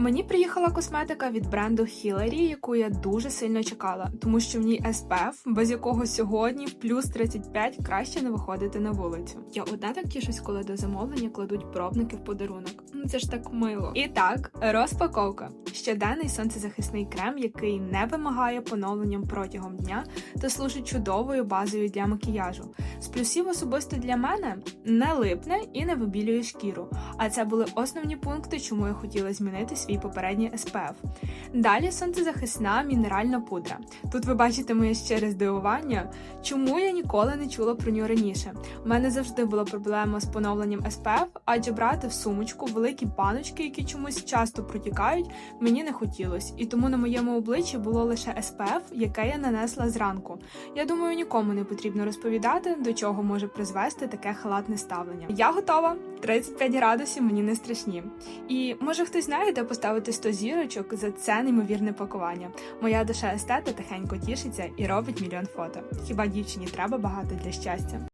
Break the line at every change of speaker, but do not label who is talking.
Мені приїхала косметика від бренду Hillary, яку я дуже сильно чекала, тому що в ній SPF, без якого сьогодні в плюс 35 краще не виходити на вулицю. Я одна так тішусь, коли до замовлення кладуть пробники в подарунок. Ну, Це ж так мило. І так, розпаковка. Щоденний сонцезахисний крем, який не вимагає поновленням протягом дня та служить чудовою базою для макіяжу. З плюсів особисто для мене не липне і не вибілює шкіру. А це були основні пункти, чому я хотіла змінити свій попередній SPF. Далі сонцезахисна мінеральна пудра. Тут ви бачите моє щире здивування, чому я ніколи не чула про нього раніше. У мене завжди була проблема з поновленням SPF, адже брати в сумочку великі баночки, які чомусь часто протікають, мені не хотілося. І тому на моєму обличчі було лише SPF, яке я нанесла зранку. Я думаю, нікому не потрібно розповідати, до чого може призвести таке халатне ставлення. Я готова. 35 градусів мені не страшні. І може хтось знає, де поставити 100 зірочок за це неймовірне пакування. Моя душа естета тихенько тішиться і робить мільйон фото. Хіба дівчині треба багато для щастя?